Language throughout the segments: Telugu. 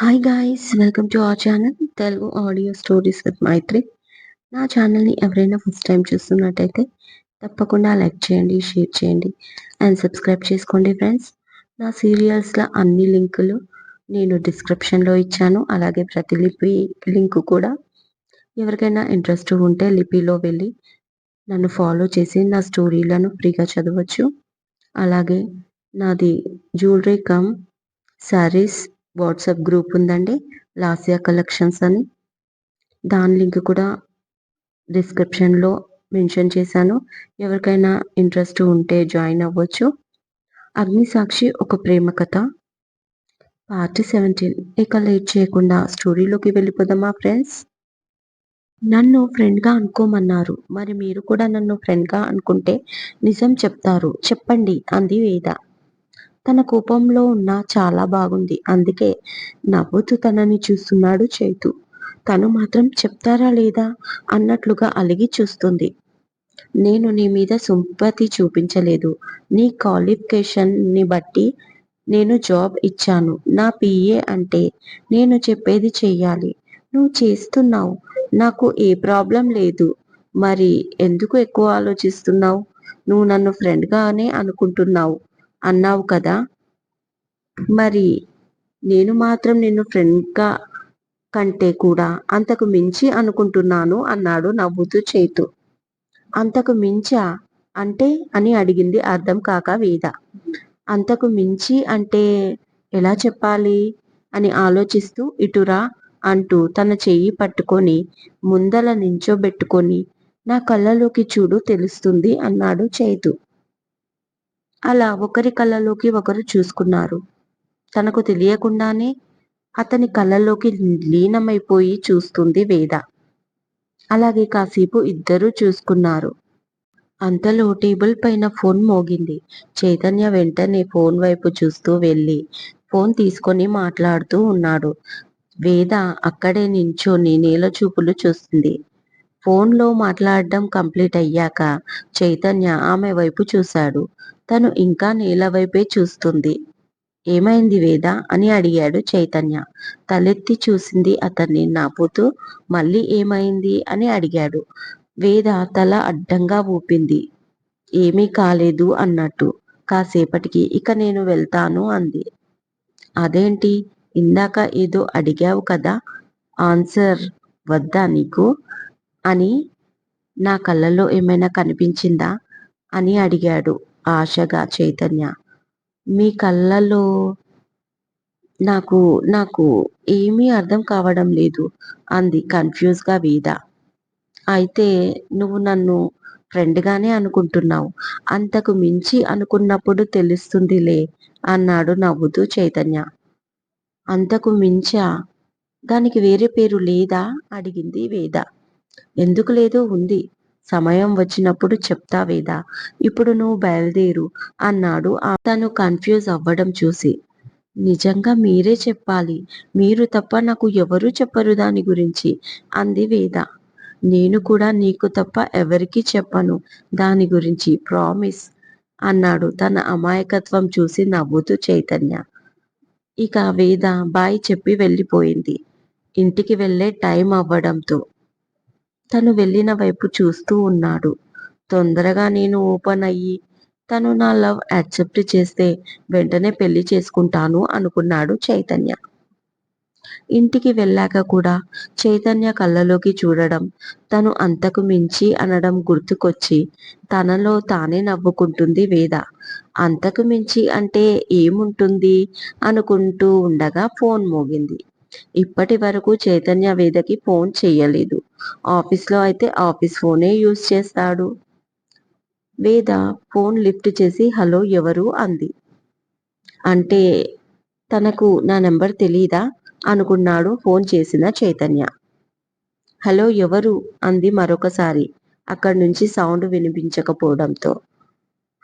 Hi guys welcome to our channel Telugu audio stories with Maithri నా ఛానల్ని ఎవరైనా ఫస్ట్ టైం చూస్తున్నట్టయితే తప్పకుండా లైక్ చేయండి షేర్ చేయండి అండ్ సబ్స్క్రైబ్ చేసుకోండి ఫ్రెండ్స్ నా సీరియల్స్లో అన్ని లింకులు నేను డిస్క్రిప్షన్లో ఇచ్చాను. అలాగే ప్రతి లిపి లింక్ కూడా ఎవరికైనా ఇంట్రెస్ట్ ఉంటే లిపిలో వెళ్ళి నన్ను ఫాలో చేసి నా స్టోరీలను ఫ్రీగా చదవచ్చు. అలాగే నాది jewellery cum saris WhatsApp group ఉందండి. లాసియా కలెక్షన్స్ అని. దాని లింక్ కూడా డిస్క్రిప్షన్లో మెన్షన్ చేశాను. ఎవరికైనా ఇంట్రెస్ట్ ఉంటే జాయిన్ అవ్వచ్చు. అగ్నిసాక్షి ఒక ప్రేమ కథ. Party seventeen. ఇక లేట్ చేయకుండా స్టోరీలోకి వెళ్ళిపోదామా ఫ్రెండ్స్? నన్ను ఫ్రెండ్గా అనుకోమన్నారు. మరి మీరు కూడా నన్ను ఫ్రెండ్గా అనుకుంటే నిజం చెప్తారు. చెప్పండి అంది వేద. తన కోపంలో ఉన్న చాలా బాగుంది. అందుకే నవ్వుతూ తనని చూస్తున్నాడు చైతు. తను మాత్రం చెప్తారా లేదా అన్నట్లుగా అలిగి చూస్తుంది. నేను నీ మీద సింపతి చూపించలేదు. నీ క్వాలిఫికేషన్ని బట్టి నేను జాబ్ ఇచ్చాను. నా పిఏ అంటే నేను చెప్పేది చెయ్యాలి. నువ్వు చేస్తున్నావు. నాకు ఏ ప్రాబ్లం లేదు. మరి ఎందుకు ఎక్కువ ఆలోచిస్తున్నావు? నువ్వు నన్ను ఫ్రెండ్గానే అనుకుంటున్నావు. అన్నావు కదా? మరి నేను మాత్రం నిన్ను ఫ్రెండ్గా కంటే కూడా అంతకు మించి అనుకుంటున్నాను అన్నాడు నవ్వుతూ చేతు. అంతకు మించా అంటే అని అడిగింది అర్థం కాక వేద. అంతకు మించి అంటే ఎలా చెప్పాలి? అని ఆలోచిస్తూ ఇటురా అంటూ తన చెయ్యి పట్టుకొని ముందల నించోబెట్టుకొని నా కళ్ళలోకి చూడు తెలుస్తుంది అన్నాడు చైతు. అలా ఒకరి కళ్ళలోకి ఒకరు చూసుకున్నారు. తనకు తెలియకుండానే అతని కళ్ళలోకి లీనమైపోయి చూస్తుంది వేద. అలాగే కాసేపు ఇద్దరూ చూసుకున్నారు. అంతలో టేబుల్ పైన ఫోన్ మోగింది. చైతన్య వెంటనే ఫోన్ వైపు చూస్తూ వెళ్ళి ఫోన్ తీసుకొని మాట్లాడుతూ ఉన్నాడు. వేద అక్కడే నించొని నేల చూపులు చూస్తుంది. ఫోన్లో మాట్లాడడం కంప్లీట్ అయ్యాక చైతన్య ఆమె వైపు చూశాడు. తను ఇంకా నేల వైపే చూస్తుంది. ఏమైంది వేద? అని అడిగాడు చైతన్య. తలెత్తి చూసింది అతన్ని. నాపుతూ మళ్ళీ ఏమైంది? అని అడిగాడు. వేద తల అడ్డంగా ఊపింది. ఏమీ కాలేదు అన్నట్టు. కాసేపటికి ఇక నేను వెళ్తాను అంది. అదేంటి? ఇందాక ఏదో అడిగావు కదా? ఆన్సర్ వద్దా నీకు? అని నా కళ్ళల్లో ఏమైనా కనిపించిందా? అని అడిగాడు. ఆశగా చైతన్య. మీ కళ్ళలో నాకు నాకు ఏమీ అర్థం కావడం లేదు అంది కన్ఫ్యూజ్గా వేద అయితే నువ్వు నన్ను ఫ్రెండ్గానే అనుకుంటున్నావు. అంతకు మించి అనుకున్నప్పుడు తెలుస్తుందిలే అన్నాడు నవ్వుతూ చైతన్య. అంతకు మించా? దానికి వేరే పేరు లేదా? అడిగింది వేద ఎందుకు లేదో? ఉంది. సమయం వచ్చినప్పుడు చెప్తా వేదా? ఇప్పుడు నువ్వు బయలుదేరు అన్నాడు తను కన్ఫ్యూజ్ అవ్వడం చూసి. నిజంగా మీరే చెప్పాలి. మీరు తప్ప నాకు ఎవరూ చెప్పరు దాని గురించి అంది వేద. నేను కూడా నీకు తప్ప ఎవరికీ చెప్పను దాని గురించి ప్రామిస్ అన్నాడు తన అమాయకత్వం చూసి నవ్వుతూ చైతన్య. ఇక వేద బాయ్ చెప్పి వెళ్ళిపోయింది. ఇంటికి వెళ్ళే టైం అవ్వడంతో తను వెళ్ళిన వైపు చూస్తూ ఉన్నాడు. తొందరగా నేను ఓపెన్ అయ్యి తను నా లవ్ యాక్సెప్ట్ చేస్తే వెంటనే పెళ్ళి చేసుకుంటాను అనుకున్నాడు చైతన్య. ఇంటికి వెళ్ళాక కూడా చైతన్య కళ్ళలోకి చూడడం తను అంతకు మించి అనడం గుర్తుకొచ్చి తనలో తానే నవ్వుకుంటుంది వేద. అంతకు మించి అంటే ఏముంటుంది? అనుకుంటూ ఉండగా ఫోన్ మోగింది. ఇప్పటి వరకు చైతన్య వేదకి ఫోన్ చేయలేదు. ఆఫీస్లో అయితే ఆఫీస్ ఫోనే యూజ్ చేస్తాడు. వేద ఫోన్ లిఫ్ట్ చేసి హలో ఎవరు? అంది. అంటే తనకు నా నెంబర్ తెలీదా? అనుకున్నాడు ఫోన్ చేసిన చైతన్య. హలో ఎవరు? అంది మరొకసారి అక్కడి నుంచి సౌండ్ వినిపించకపోవడంతో.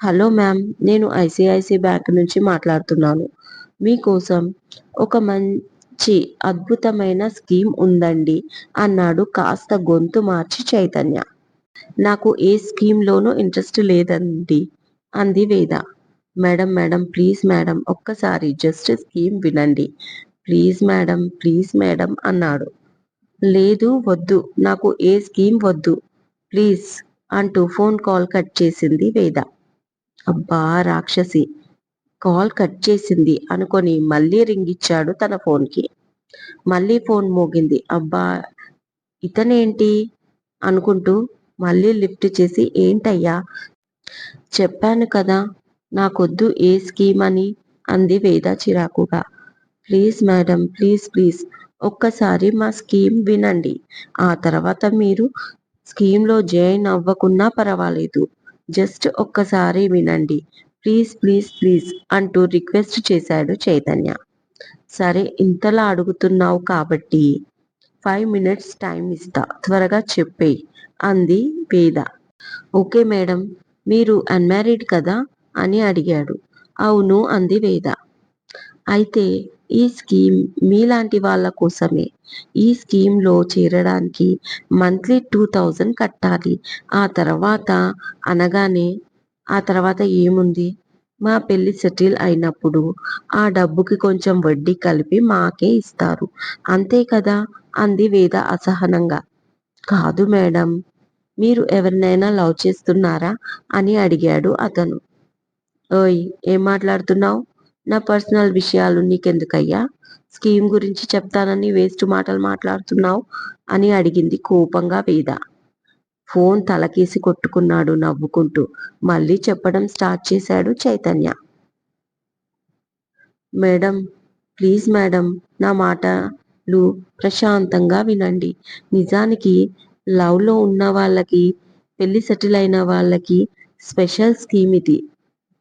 హలో మ్యామ్ నేను ఐసిఐసి బ్యాంక్ నుంచి మాట్లాడుతున్నాను. మీకోసం ఒక మంచి అద్భుతమైన స్కీమ్ ఉందండి అన్నాడు కాస్త గొంతు మార్చి చైతన్య. నాకు ఏ స్కీమ్లోనూ ఇంట్రెస్ట్ లేదండి అంది Veda. Madam madam please madam ఒక్కసారి జస్ట్ స్కీమ్ వినండి. ప్లీజ్ మేడం ప్లీజ్ మేడం అన్నాడు. లేదు వద్దు నాకు ఏ స్కీమ్ వద్దు ప్లీజ్ అంటూ ఫోన్ కాల్ కట్ చేసింది వేద. అబ్బా రాక్షసి కాల్ కట్ చేసింది అనుకొని మళ్ళీ రింగ్ ఇచ్చాడు తన ఫోన్కి. మళ్ళీ ఫోన్ మోగింది. అబ్బా ఇతనేంటి? అనుకుంటూ మళ్ళీ లిఫ్ట్ చేసి ఏంటయ్యా? చెప్పాను కదా నాకొద్దు ఏ స్కీమ్ అని అంది వేద చిరాకుగా. ప్లీజ్ మేడం ప్లీజ్ ప్లీజ్ ఒక్కసారి మా స్కీమ్ వినండి. ఆ తర్వాత మీరు స్కీమ్లో జాయిన్ అవ్వకున్నా పర్వాలేదు. జస్ట్ ఒక్కసారి వినండి. ప్లీజ్ ప్లీజ్ ప్లీజ్ అంటూ రిక్వెస్ట్ చేశాడు చైతన్య. సరే ఇంతలా అడుగుతున్నావు కాబట్టి ఫైవ్ మినిట్స్ టైం ఇస్తా. త్వరగా చెప్పేయి అంది వేద ఓకే మేడం మీరు అన్మ్యారీడ్ కదా అని అడిగాడు. అవును అంది వేద. అయితే ఈ స్కీమ్ మీలాంటి వాళ్ళ కోసమే. ఈ స్కీమ్లో చేరడానికి మంత్లీ టూ థౌజండ్ కట్టాలి. ఆ తర్వాత అనగానే ఆ తర్వాత ఏముంది? మా పెళ్ళి సెటిల్ అయినప్పుడు ఆ డబ్బుకి కొంచెం వడ్డీ కలిపి మాకే ఇస్తారు. అంతే కదా? అంది వేద అసహనంగా. కాదు మేడం. మీరు ఎవరినైనా లవ్ చేస్తున్నారా? అని అడిగాడు అతను. ఓయ్ ఏం మాట్లాడుతున్నావు? నా పర్సనల్ విషయాలు నీకెందుకయ్యా? స్కీమ్ గురించి చెప్తానని వేస్ట్ మాటలు మాట్లాడుతున్నావు? అని అడిగింది కోపంగా వేద. ఫోన్ తలకేసి కొట్టుకున్నాడు నవ్వుకుంటూ. మళ్ళీ చెప్పడం స్టార్ట్ చేశాడు చైతన్య. మేడం ప్లీజ్ మేడం నా మాటలు ప్రశాంతంగా వినండి. నిజానికి లవ్లో ఉన్న వాళ్ళకి పెళ్ళి సెటిల్ అయిన వాళ్ళకి స్పెషల్ స్కీమ్ ఇది.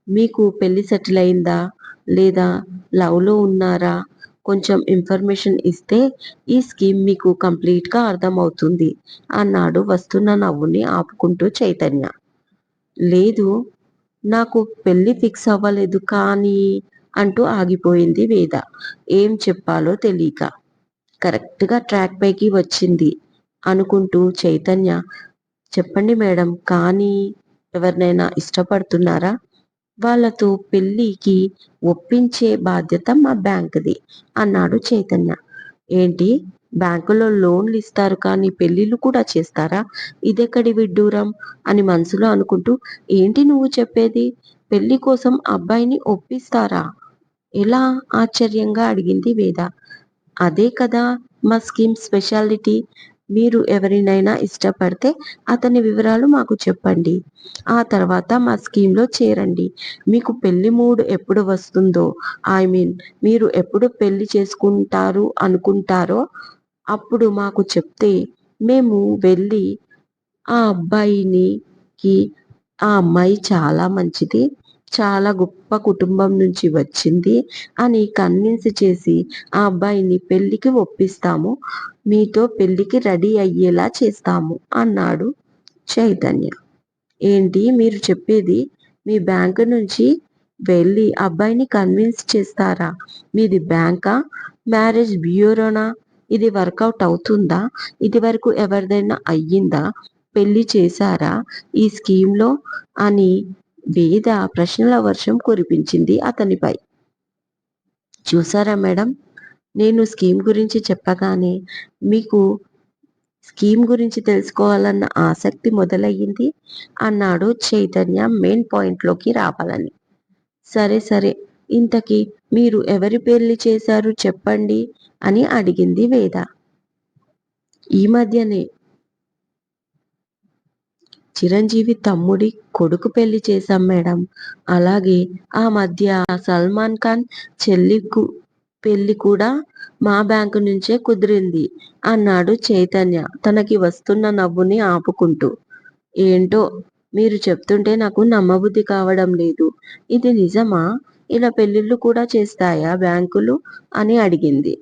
మీకు పెళ్ళి సెటిల్ అయిందా లేదా లవ్లో ఉన్నారా కొంచెం ఇన్ఫర్మేషన్ ఇస్తే ఈ స్కీమ్ మీకు కంప్లీట్గా అర్థమవుతుంది. అన్నాడు వస్తున్న నవ్వుని ఆపుకుంటూ చైతన్య. లేదు నాకు పెళ్ళి ఫిక్స్ అవ్వలేదు కానీ అంటూ ఆగిపోయింది వేద. ఏం చెప్పాలో తెలియక. కరెక్ట్గా ట్రాక్ పైకి వచ్చింది అనుకుంటూ చైతన్య చెప్పండి మేడం కానీ ఎవరినైనా ఇష్టపడుతున్నారా? వాళ్ళతో పెళ్ళికి ఒప్పించే బాధ్యత మా బ్యాంకుది అన్నాడు చైతన్య. ఏంటి? బ్యాంకులో లోన్లు ఇస్తారు కానీ పెళ్ళిళ్ళు కూడా చేస్తారా? ఇదెక్కడి విడ్డూరం? అని మనసులో అనుకుంటూ ఏంటి నువ్వు చెప్పేది? పెళ్ళి కోసం అబ్బాయిని ఒప్పిస్తారా? ఎలా? ఆశ్చర్యంగా అడిగింది వేద. అదే కదా మా స్కీమ్ స్పెషాలిటీ. మీరు ఎవరినైనా ఇష్టపడితే అతని వివరాలు మాకు చెప్పండి. ఆ తర్వాత మా స్కీమ్లో చేరండి. మీకు పెళ్ళి మూడు ఎప్పుడు వస్తుందో ఐ మీన్ మీరు ఎప్పుడు పెళ్ళి చేసుకుంటారు అనుకుంటారో అప్పుడు మాకు చెప్తే మేము వెళ్ళి ఆ అబ్బాయినికి ఆ అమ్మాయి చాలా మంచిది. చాలా గొప్ప కుటుంబం నుంచి వచ్చింది. అని కన్విన్స్ చేసి ఆ అబ్బాయిని పెళ్ళికి ఒప్పిస్తాము. మీతో పెళ్ళికి రెడీ అయ్యేలా చేస్తాము అన్నాడు చైతన్య. ఏంటి? మీరు చెప్పేది మీ బ్యాంకు నుంచి వెళ్ళి అబ్బాయిని కన్విన్స్ చేస్తారా? మీది బ్యాంకా? మ్యారేజ్ బ్యూరోనా? ఇది వర్కౌట్ అవుతుందా? ఇది వరకు ఎవరిదైనా అయ్యిందా? పెళ్ళి చేశారా? ఈ స్కీమ్లో? అని బీద ప్రశ్నల వర్షం కురిపించింది అతనిపై. చూసారా మేడం? నేను స్కీమ్ గురించి చెప్పగానే మీకు స్కీమ్ గురించి తెలుసుకోవాలన్న ఆసక్తి మొదలయ్యింది అన్నాడు చైతన్య మెయిన్ పాయింట్లోకి రావాలని. సరే సరే ఇంతకీ మీరు ఎవరి పెళ్ళి చేశారు చెప్పండి అని అడిగింది వేద. ఈ మధ్యనే చిరంజీవి తమ్ముడి కొడుకు పెళ్ళి చేశాం మేడం. అలాగే ఆ మధ్య సల్మాన్ ఖాన్ చెల్లి పెళ్ళి కూడా మా బ్యాంకు నుంచే కుదిరింది అన్నాడు చైతన్య తనకి వస్తున్న నవ్వుని ఆపుకుంటూ. ఏంటో మీరు చెప్తుంటే నాకు నమ్మబుద్ధి కావడం లేదు. ఇది నిజమా? ఇలా పెళ్ళిళ్ళు కూడా చేస్తాయా బ్యాంకులు? అని అడిగింది.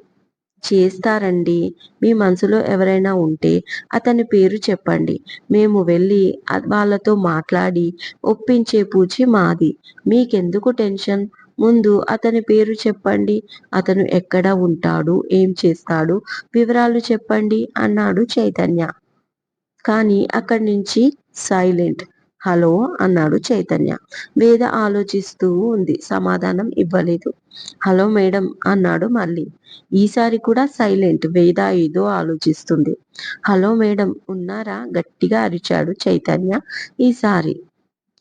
చేస్తారండి. మీ మనసులో ఎవరైనా ఉంటే అతని పేరు చెప్పండి. మేము వెళ్ళి వాళ్ళతో మాట్లాడి ఒప్పించే పూచి మాది. మీకెందుకు టెన్షన్? ముందు అతని పేరు చెప్పండి. అతను ఎక్కడ ఉంటాడు? ఏం చేస్తాడు? వివరాలు చెప్పండి అన్నాడు చైతన్య. కానీ అక్కడి నుంచి సైలెంట్. హలో అన్నాడు చైతన్య. వేద ఆలోచిస్తూ ఉంది. సమాధానం ఇవ్వలేదు. హలో మేడం అన్నాడు మళ్ళీ. ఈసారి కూడా సైలెంట్. వేద ఏదో ఆలోచిస్తుంది. హలో మేడం ఉన్నారా? గట్టిగా అరిచాడు చైతన్య. ఈసారి.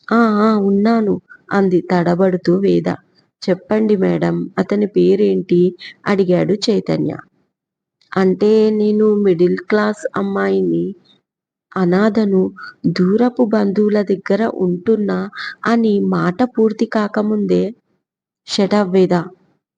ఆ ఉన్నాను అంది తడబడుతూ వేద. చెప్పండి మేడం అతని పేరేంటి? అడిగాడు చైతన్య. అంటే నేను మిడిల్ క్లాస్ అమ్మాయిని అనాథను దూరపు బంధువుల దగ్గర ఉంటున్నా అని మాట పూర్తి కాకముందే షటప్ వేద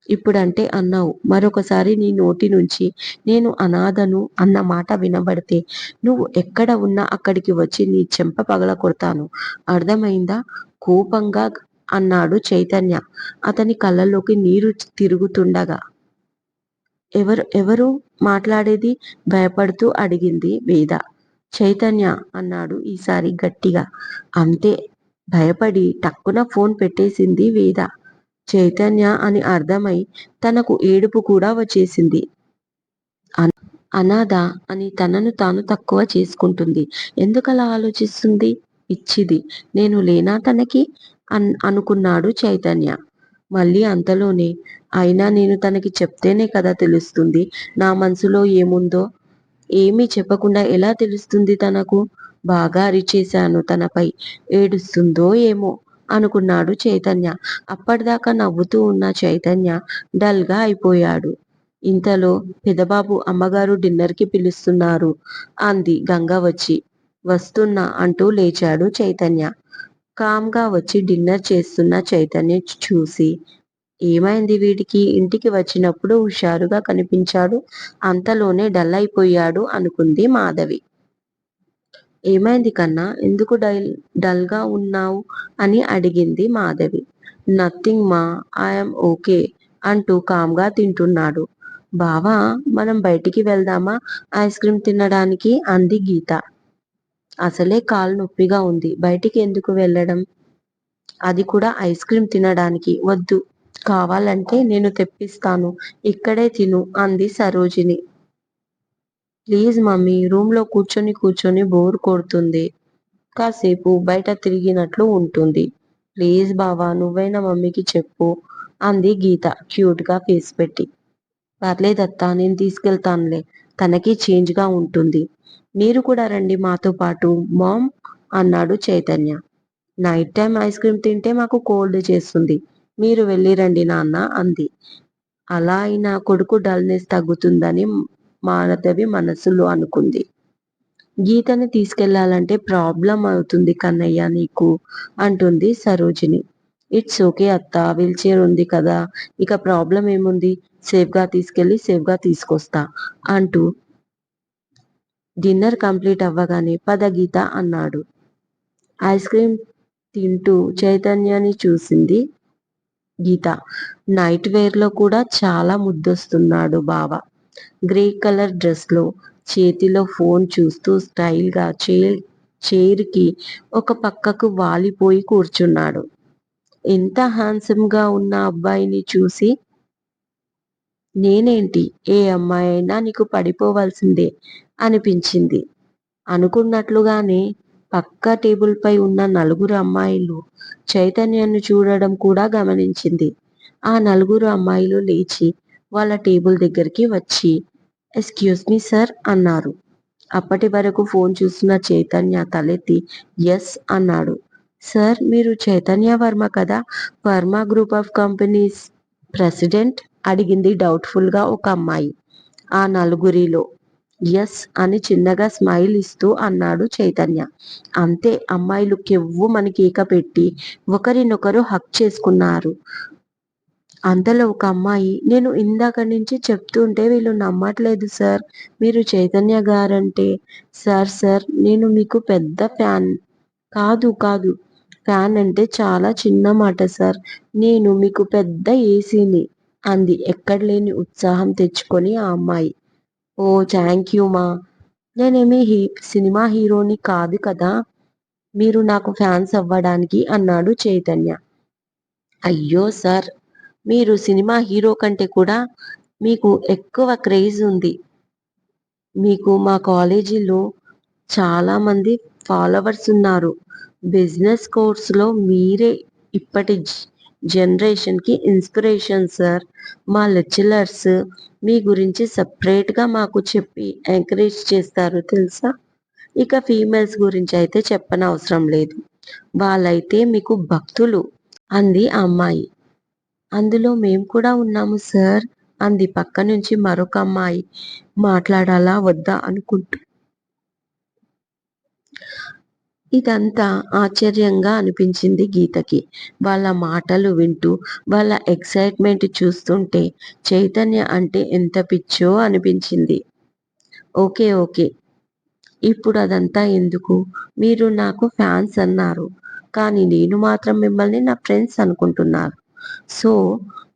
ఇప్పుడంటే అన్నావు. మరొకసారి నీ నోటి నుంచి నేను అనాథను అన్న మాట వినబడితే నువ్వు ఎక్కడ ఉన్నా అక్కడికి వచ్చి నీ చెంప పగల కొడతాను. అర్థమైందా? కోపంగా అన్నాడు చైతన్య. అతని కళ్ళలోకి నీరు తిరుగుతుండగా. ఎవరు ఎవరు మాట్లాడేది? భయపడుతూ అడిగింది వేద. చైతన్య అన్నాడు ఈసారి గట్టిగా. అంతే భయపడి టక్కున ఫోన్ పెట్టేసింది వేద. చైతన్య అని అర్థమై తనకు ఏడుపు కూడా వచ్చేసింది. అనాథ అని తనను తాను తక్కువ చేసుకుంటుంది. ఎందుకలా ఆలోచిస్తుంది? ఇచ్చిది. నేను లేనా తనకి? అన్ అనుకున్నాడు చైతన్య. మళ్ళీ అంతలోనే అయినా నేను తనకి చెప్తేనే కదా తెలుస్తుంది. నా మనసులో ఏముందో? ఏమీ చెప్పకుండా ఎలా తెలుస్తుంది తనకు? బాగా అరిచేశాను తనపై ఏడుస్తుందో ఏమో అనుకున్నాడు చైతన్య. అప్పటిదాకా నవ్వుతూ ఉన్న చైతన్య డల్గా అయిపోయాడు. ఇంతలో పెదబాబు అమ్మగారు డిన్నర్కి పిలుస్తున్నారు అంది గంగ వచ్చి. వస్తున్నా అంటూ లేచాడు చైతన్య. కామ్గా వచ్చి డిన్నర్ చేస్తున్న చైతన్య చూసి ఏమైంది వీడికి? ఇంటికి వచ్చినప్పుడు హుషారుగా కనిపించాడు. అంతలోనే డల్ అయిపోయాడు అనుకుంది మాధవి. ఏమైంది కన్నా? ఎందుకు డల్ డల్గా ఉన్నావు? అని అడిగింది మాధవి. నథింగ్ మా ఐఎమ్ ఓకే అంటూ కామ్గా తింటున్నాడు. బావా మనం బయటికి వెళ్దామా? ఐస్ క్రీమ్ తినడానికి అంది గీత. అసలే కాలు నొప్పిగా ఉంది. బయటికి ఎందుకు వెళ్ళడం? అది కూడా ఐస్ క్రీమ్ తినడానికి. వద్దు. కావాలంటే నేను తెప్పిస్తాను. ఇక్కడే తిను అంది సరోజిని. ప్లీజ్ మమ్మీ రూమ్లో కూర్చొని కూర్చొని బోర్ కొడుతుంది. కాసేపు బయట తిరిగినట్లు ఉంటుంది. ప్లీజ్ బావా నువ్వైనా మమ్మీకి చెప్పు అంది గీత క్యూట్గా ఫేస్ పెట్టి. పర్లేదత్తా నేను తీసుకెళ్తానులే. తనకి చేంజ్గా ఉంటుంది. మీరు కూడా రండి మాతో పాటు మామ్ అన్నాడు Chaitanya. Night time ice cream తింటే మాకు కోల్డ్ చేస్తుంది. మీరు వెళ్ళి రండి నాన్న అంది. అలా అయినా కొడుకు డల్నెస్ తగ్గుతుందని మానదవి మనసులో అనుకుంది. గీతని తీసుకెళ్ళాలంటే ప్రాబ్లం అవుతుంది కన్నయ్య నీకు అంటుంది సరోజిని. ఇట్స్ ఓకే అత్త వీల్ చైర్ ఉంది కదా ఇక ప్రాబ్లం ఏముంది? సేఫ్గా తీసుకెళ్ళి సేఫ్గా తీసుకొస్తా అంటూ డిన్నర్ కంప్లీట్ అవ్వగానే పద గీత అన్నాడు. ఐస్ క్రీమ్ తింటూ చైతన్యాన్ని చూసింది. గీత. నైట్ వేర్లో కూడా చాలా ముద్దొస్తున్నాడు బావ. గ్రే కలర్ డ్రెస్లో చేతిలో ఫోన్ చూస్తూ స్టైల్గా చే చైర్ ఒక పక్కకు వాలిపోయి కూర్చున్నాడు. ఎంత హ్యాండ్సమ్ ఉన్న అబ్బాయిని చూసి నేనేంటి? ఏ అమ్మాయి అయినా నీకు పడిపోవాల్సిందే అనిపించింది. అనుకున్నట్లుగానే పక్క టేబుల్ పై ఉన్న నలుగురు అమ్మాయిలు చైతన్యాన్ని చూడడం కూడా గమనించింది. ఆ నలుగురు అమ్మాయిలు లేచి వాళ్ళ టేబుల్ దగ్గరికి వచ్చి ఎక్స్క్యూజ్ మీ సార్ అన్నారు. అప్పటి వరకు ఫోన్ చూస్తున్న చైతన్య తలెత్తి ఎస్ అన్నాడు. సార్ మీరు చైతన్య వర్మ కదా? Varma group of companies president? అడిగింది డౌట్ఫుల్గా ఒక అమ్మాయి. ఆ నలుగురిలో ఎస్ అని చిన్నగా స్మైల్ ఇస్తూ అన్నాడు చైతన్య. అంతే అమ్మాయిలు కెవ్వు మన కేక పెట్టి ఒకరినొకరు హక్ చేసుకున్నారు. అంతలో ఒక అమ్మాయి నేను ఇందాక నుంచి చెప్తుంటే వీళ్ళు నమ్మట్లేదు సార్. మీరు చైతన్య గారంటే సార్ సార్ నేను మీకు పెద్ద ఫ్యాన్. కాదు కాదు. ఫ్యాన్ అంటే చాలా చిన్న మాట సార్. నేను మీకు పెద్ద ఏసీని అంది. ఎక్కడ లేని ఉత్సాహం తెచ్చుకొని ఆ అమ్మాయి. ఓ థ్యాంక్ యూ మా. నేనేమి హీ సినిమా హీరోని కాదు కదా. మీరు నాకు ఫ్యాన్స్ అవ్వడానికి అన్నాడు చైతన్య. అయ్యో సార్ మీరు సినిమా హీరో కంటే కూడా మీకు ఎక్కువ క్రేజ్ ఉంది. మీకు మా కాలేజీలో చాలామంది ఫాలోవర్స్ ఉన్నారు. బిజినెస్ కోర్స్లో మీరే ఇప్పటి జనరేషన్కి ఇన్స్పిరేషన్ సార్ మా లెక్చరర్స్ మీ గురించి సపరేట్గా మాకు చెప్పి ఎంకరేజ్ చేస్తారు తెలుసా? ఇక ఫీమేల్స్ గురించి అయితే చెప్పనవసరం లేదు. వాళ్ళైతే మీకు భక్తులు అంది ఆ అమ్మాయి. అందులో మేము కూడా ఉన్నాము సార్ అంది పక్క నుంచి మరొక అమ్మాయి. మాట్లాడాలా వద్దా అనుకుంటూ. ఇదంతా ఆశ్చర్యంగా అనిపించింది గీతకి. వాళ్ళ మాటలు వింటూ వాళ్ళ ఎక్సైట్మెంట్ చూస్తుంటే చైతన్య అంటే ఎంత పిచ్చో అనిపించింది. Okay okay. ఇప్పుడు అదంతా ఎందుకు? మీరు నాకు ఫ్యాన్స్ అన్నారు. కానీ నేను మాత్రం మిమ్మల్ని నా ఫ్రెండ్స్ అనుకుంటున్నారు. సో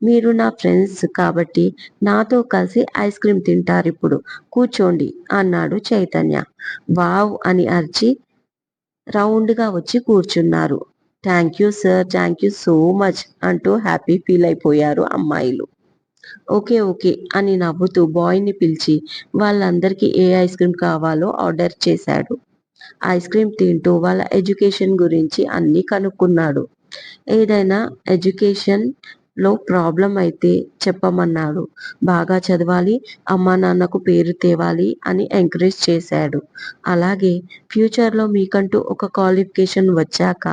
మీరు నా ఫ్రెండ్స్ కాబట్టి నాతో కలిసి ఐస్ క్రీమ్ తింటారు ఇప్పుడు కూర్చోండి అన్నాడు చైతన్య. వావ్ అని అరిచి రౌండ్గా వచ్చి కూర్చున్నారు. Thank you sir thank you so much అంటూ హ్యాపీ ఫీల్ అయిపోయారు అమ్మాయిలు. ఓకే ఓకే అని నవ్వుతూ బాయ్ని పిలిచి వాళ్ళందరికీ ఏ ఐస్ క్రీమ్ కావాలో ఆర్డర్ చేశాడు. ఐస్ క్రీమ్ తింటూ వాళ్ళ ఎడ్యుకేషన్ గురించి అన్నీ కనుక్కున్నాడు. ఏదైనా ఎడ్యుకేషన్ లో ప్రాబ్లం అయితే చెప్పమన్నాడు. బాగా చదవాలి అమ్మా నాన్నకు పేరు తేవాలి అని ఎంకరేజ్ చేశాడు. అలాగే ఫ్యూచర్లో మీకంటూ ఒక క్వాలిఫికేషన్ వచ్చాక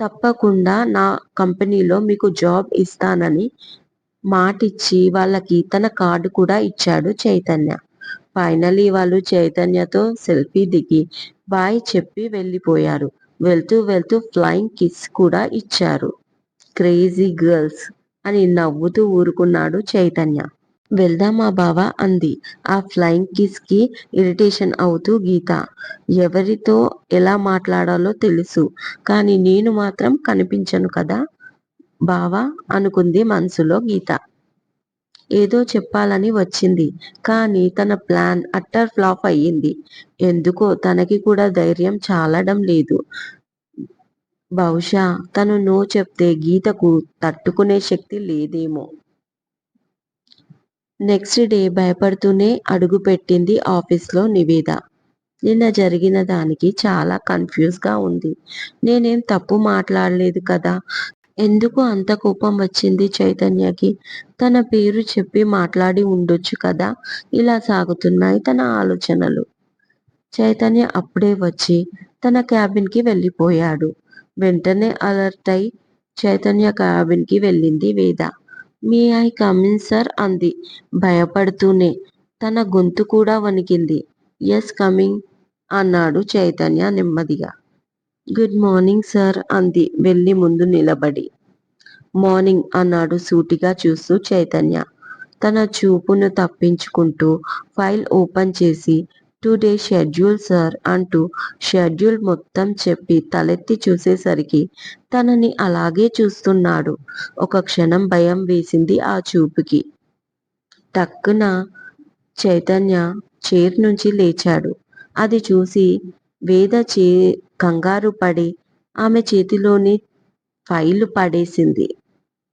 తప్పకుండా నా కంపెనీలో మీకు జాబ్ ఇస్తానని మాటిచ్చి వాళ్ళకి తన కార్డు కూడా ఇచ్చాడు చైతన్య. ఫైనలీ వాళ్ళు చైతన్యతో సెల్ఫీ దిగి బాయ్ చెప్పి వెళ్ళిపోయారు. వెళ్తూ వెళ్తూ ఫ్లయింగ్ కిస్ కూడా ఇచ్చారు. క్రేజీ గర్ల్స్ అని నవ్వుతూ ఊరుకున్నాడు చైతన్య. వెళ్దామా బావా అంది. ఆ ఫ్లయింగ్ కిస్కి ఇరిటేషన్ అవుతూ గీత. ఎవరితో ఎలా మాట్లాడాలో తెలుసు కానీ నేను మాత్రం కనిపించను కదా? బావా అనుకుంది మనసులో గీత. ఏదో చెప్పాలని వచ్చింది కానీ తన ప్లాన్ అట్టర్ ఫ్లాప్ అయ్యింది. ఎందుకో తనకి కూడా ధైర్యం చాలడం లేదు. బహుశా తను నో చెప్తే గీతకు తట్టుకునే శక్తి లేదేమో. నెక్స్ట్ డే భయపడుతూనే అడుగుపెట్టింది ఆఫీస్లో నివేద. నిన్న జరిగిన దానికి చాలా కన్ఫ్యూజ్గా ఉంది. నేనేం తప్పు మాట్లాడలేదు కదా? ఎందుకు అంత కోపం వచ్చింది చైతన్యకి? తన పేరు చెప్పి మాట్లాడి ఉండొచ్చు కదా? ఇలా సాగుతున్నాయి తన ఆలోచనలు. చైతన్య అప్పుడే వచ్చి తన క్యాబిన్కి వెళ్ళిపోయాడు. వెంటనే అలర్ట్ అయి చైతన్య క్యాబిన్కి వెళ్ళింది వేద. మీ ఐ కమిన్ సార్ అంది. భయపడుతూనే తన గొంతు కూడా వణికింది. ఎస్ కమింగ్ అన్నాడు చైతన్య నెమ్మదిగా. గుడ్ మార్నింగ్ సార్ అంది. వెళ్ళి ముందు నిలబడి. మార్నింగ్ అన్నాడు సూటిగా చూస్తూ చైతన్య. తన చూపును తప్పించుకుంటూ ఫైల్ ఓపెన్ చేసి టూ డే షెడ్యూల్ సార్ అంటూ షెడ్యూల్ మొత్తం చెప్పి తలెత్తి చూసేసరికి తనని అలాగే చూస్తున్నాడు. ఒక క్షణం భయం వేసింది ఆ చూపుకి. టక్కున చైతన్య చైర్ నుంచి లేచాడు. అది చూసి వేద చే కంగారు పడి ఆమె చేతిలోని ఫైలు పడేసింది.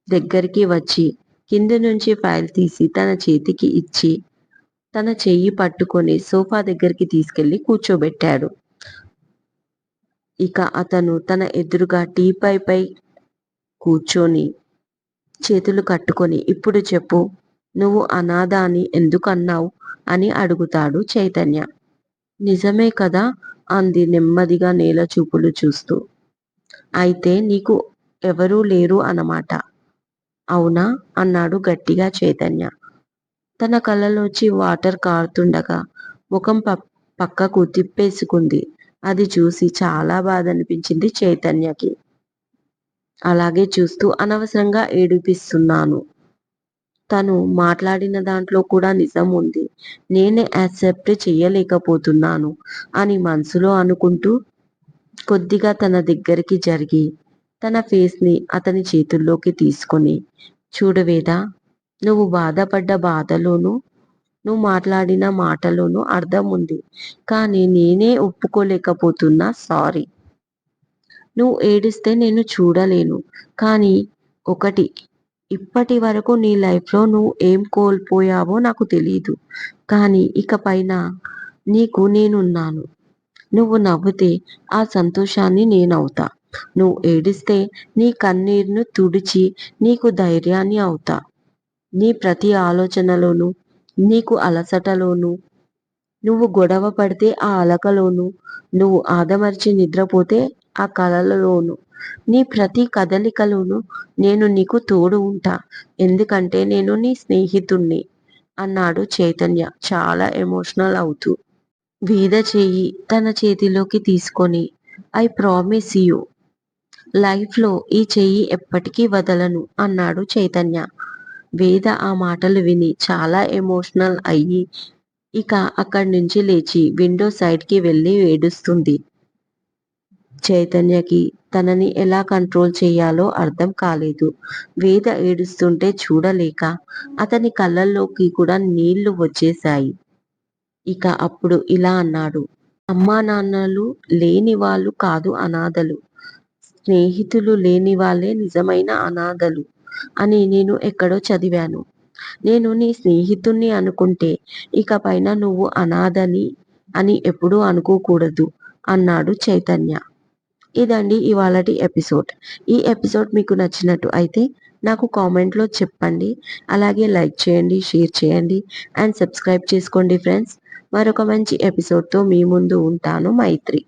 దగ్గరికి వచ్చి కింద నుంచి ఫైల్ తీసి తన చేతికి ఇచ్చి తన చెయ్యి పట్టుకొని సోఫా దగ్గరికి తీసుకెళ్ళి కూర్చోబెట్టాడు. ఇక అతను తన ఎదురుగా టీపై పై కూర్చొని చేతులు కట్టుకొని ఇప్పుడు చెప్పు నువ్వు అనాథ అని ఎందుకు అన్నావు? అని అడుగుతాడు చైతన్య. నిజమే కదా అంది నెమ్మదిగా నేల చూపులు చూస్తూ. అయితే నీకు ఎవరూ లేరు అన్నమాట? అవునా అన్నాడు గట్టిగా చైతన్య. తన కళ్ళలోంచి వాటర్ కారుతుండగా ముఖం పక్కకు తిప్పేసుకుంది. అది చూసి చాలా బాధ అనిపించింది చైతన్యకి. అలాగే చూస్తూ అనవసరంగా ఏడిపిస్తున్నాను. తను మాట్లాడిన దాంట్లో కూడా నిజం ఉంది. నేనే యాక్సెప్ట్ చెయ్యలేకపోతున్నాను అని మనసులో అనుకుంటూ కొద్దిగా తన దగ్గరికి జరిగి తన ఫేస్ని అతని చేతుల్లోకి తీసుకొని చూడవేదా నువ్వు బాధపడ్డ బాధలోనూ నువ్వు మాట్లాడిన మాటలోనూ అర్థం ఉంది. కానీ నేనే ఒప్పుకోలేకపోతున్నా సారీ. నువ్వు ఏడిస్తే నేను చూడలేను. కానీ ఒకటి ఇప్పటి వరకు నీ లైఫ్లో నువ్వు ఏం కోల్పోయావో నాకు తెలియదు కానీ ఇకపైన నీకు నేనున్నాను. నువ్వు నవ్వుతే ఆ సంతోషాన్ని నేనవుతా. నువ్వు ఏడిస్తే నీ కన్నీరును తుడిచి నీకు ధైర్యాన్ని అవుతా. నీ ప్రతి ఆలోచనలోనూ నీకు అలసటలోనూ నువ్వు గొడవ పడితే ఆ అలకలోను నువ్వు ఆదమర్చి నిద్రపోతే ఆ కలలలోను నీ ప్రతి కదలికలోను నేను నీకు తోడు ఉంటా. ఎందుకంటే నేను నీ స్నేహితుణ్ణి అన్నాడు చైతన్య. చాలా ఎమోషనల్ అవుతూ. వీద చేయి తన చేతిలోకి తీసుకొని ఐ ప్రామిస్ యూ. లైఫ్లో ఈ చెయ్యి ఎప్పటికీ వదలను అన్నాడు చైతన్య. వేద ఆ మాటలు విని చాలా ఎమోషనల్ అయ్యి ఇక అక్కడి నుంచి లేచి విండో సైడ్కి వెళ్ళి ఏడుస్తుంది. చైతన్యకి తనని ఎలా కంట్రోల్ చేయాలో అర్థం కాలేదు. వేద ఏడుస్తుంటే చూడలేక అతని కళ్ళల్లోకి కూడా నీళ్ళు వచ్చేశాయి. ఇక అప్పుడు ఇలా అన్నాడు అమ్మా నాన్నలు లేని వాళ్ళు కాదు అనాథలు. స్నేహితులు లేని వాళ్ళే నిజమైన అనాథలు. అని నేను ఎక్కడో చదివాను. నేను నీ స్నేహితుణ్ణి అనుకుంటే ఇక పైన నువ్వు అనాథని అని ఎప్పుడూ అనుకోకూడదు అన్నాడు చైతన్య. ఇదండి ఇవాళటి ఎపిసోడ్. ఈ ఎపిసోడ్ మీకు నచ్చినట్టు అయితే నాకు కామెంట్లో చెప్పండి. అలాగే లైక్ చేయండి షేర్ చేయండి అండ్ సబ్స్క్రైబ్ చేసుకోండి ఫ్రెండ్స్. మరొక మంచి ఎపిసోడ్తో మీ ముందు ఉంటాను మైత్రి.